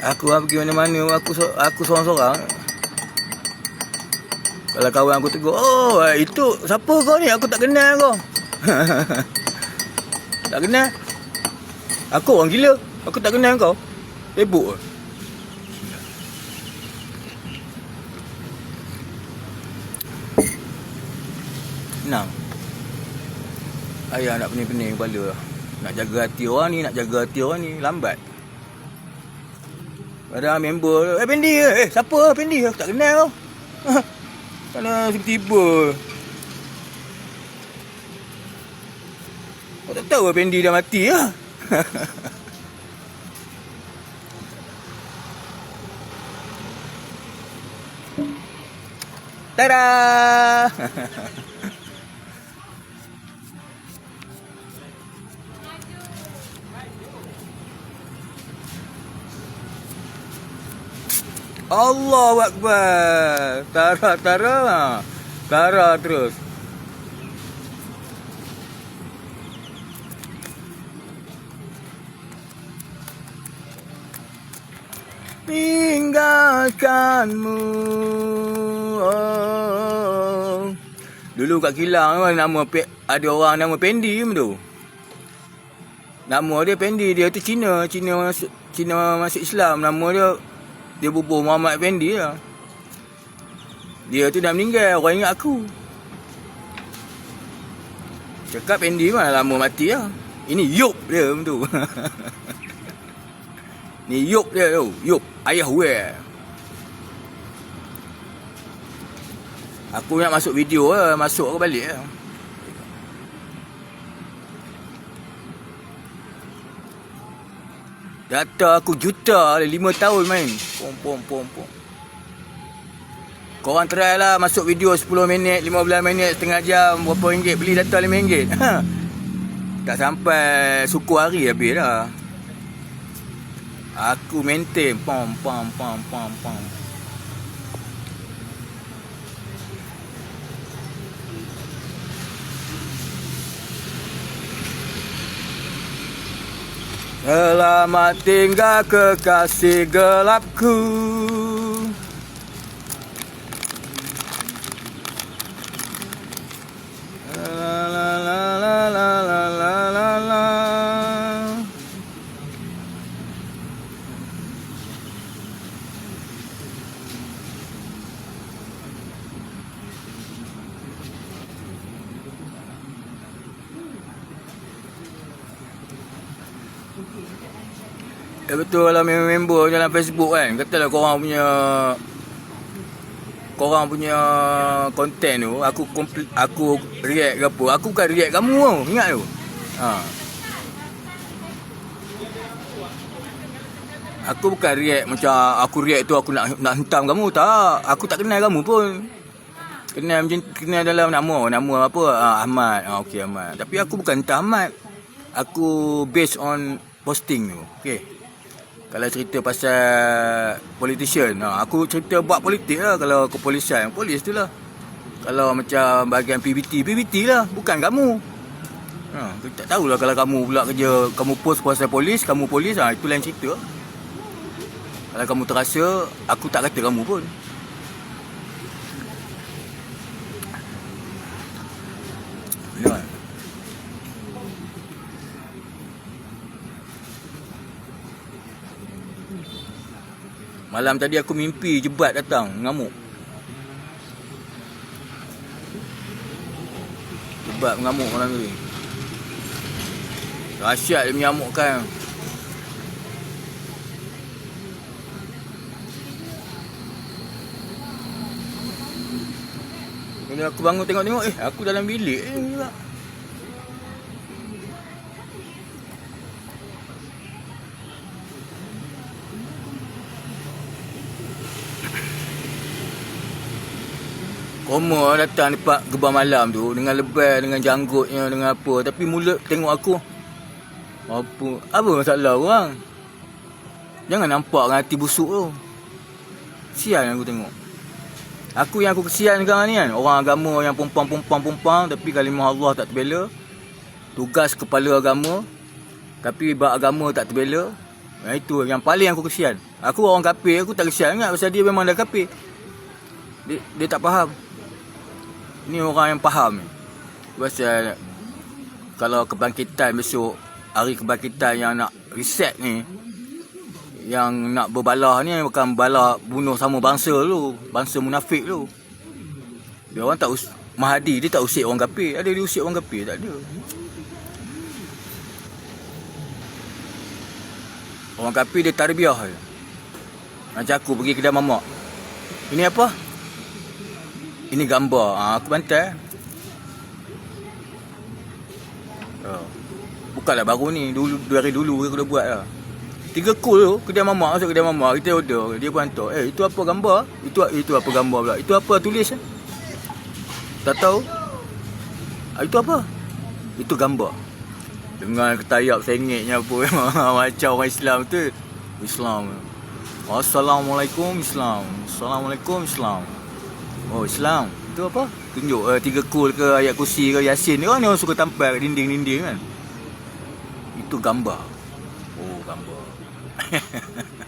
Aku lah pergi mana-mana aku aku seorang-seorang. Kalau kawan aku tegur, "Oh, eh, itu siapa kau ni? Aku tak kenal kau." tak kenal. Aku orang gila. Aku tak kenal kau. Ke? Senang. Ayah nak pening-pening kepala. Nak jaga hati orang ni, nak jaga hati orang ni. Lambat. Padahal member Eh Pendi ke? Eh siapa Pendi? Aku tak kenal kau Kalau tiba-tiba Kau tak tahu Pendi dah mati lah Tada! Allah Akbar. Tara tara. Tara terus. Tinggalkanmu oh. Dulu kat Kilang nama ada orang nama Pendi tu. Nama dia Pendi, dia tu Cina, Cina masuk Cina masuk Islam. Nama dia dia bubuh Muhammad Effendi lah. Dia tu dah meninggal, orang ingat aku. Cakap Effendi mana lama mati lah. Ini Yop dia tu. Ni Yop dia tu, Yop, ayah we. Aku nak masuk video lah, masuk ke balik lah. Data aku juta dah 5 tahun main. Pom pom pom pom. Korang try lah masuk video 10 minit, 15 minit, setengah jam, berapa ringgit beli data 5 ringgit. Ha. Tak sampai suku hari habis dah. Aku maintain pom pom pom pom pom. Selamat tinggal kekasih gelapku Eh betul lah member-member dalam Facebook kan. Katalah korang punya Korang punya konten tu Aku kompl- aku react ke apa? Aku bukan react kamu tau. Ingat tu. Ha. Aku bukan react macam Aku react tu aku nak nak hentam kamu Tak. Aku tak kenal kamu pun. Kenal macam Kenal dalam nama Nama apa? Ah, Ahmad. Ah, Okay Ahmad. Tapi aku bukan hentam Ahmad. Aku based on posting tu Okay kalau cerita pasal politician, ha, aku cerita buat politik lah kalau kepolisian. Polis tu lah. Kalau macam bahagian PBT, PBT lah. Bukan kamu. Ha, tak tahulah kalau kamu pula kerja, kamu post pasal polis, kamu polis, ha, itu lain cerita. Kalau kamu terasa, aku tak kata kamu pun. Ya. Malam tadi aku mimpi jebat datang mengamuk. Jebat mengamuk malam tadi. Dahsyat dia menyamukkan. Bila aku bangun tengok-tengok, eh aku dalam bilik eh pula. Koma datang dekat gebar malam tu dengan lebay dengan janggutnya dengan apa. Tapi mulut tengok aku apa apa masalah orang? Jangan nampak dengan hati busuk tu. Sial aku tengok. Aku yang aku kesian sekarang ni kan? Orang agama yang pumpang-pumpang-pumpang Tapi kalimah Allah tak terbela. Tugas kepala agama Tapi bab agama tak terbela. Yang itu yang paling aku kesian. Aku orang kafir, aku tak kesian sangat pasal dia memang dah kafir. Dia, dia tak faham. Ni orang yang faham ni. Pasal kalau kebangkitan besok, hari kebangkitan yang nak reset ni, yang nak berbalah ni bukan balah bunuh sama bangsa lu, bangsa munafik lu. Dia orang tak us- Mahadi dia tak usik orang kafir. Ada dia usik orang kafir? Tak ada. Orang kafir dia tarbiah je. Macam aku pergi kedai mamak. Ini apa? Ini gambar. Ha, aku bantai. Ha. Bukanlah baru ni. Dulu, dari dulu aku dah buat lah. Tiga cool tu. Kedai mamak. Masuk kedai mamak. Kita order. Dia pun hantar. Eh, itu apa gambar? Itu itu apa gambar pula? Itu apa tulis? Eh? Tak tahu. Ah, itu apa? Itu gambar. Dengan ketayap sengitnya apa macam orang Islam tu. Islam. Assalamualaikum Islam. Assalamualaikum Islam. Oh Islam. Itu apa? Tunjuk uh, tiga kul ke ayat kursi ke Yasin ni kan orang suka tampal kat dinding-dinding kan. Itu gambar. Oh gambar.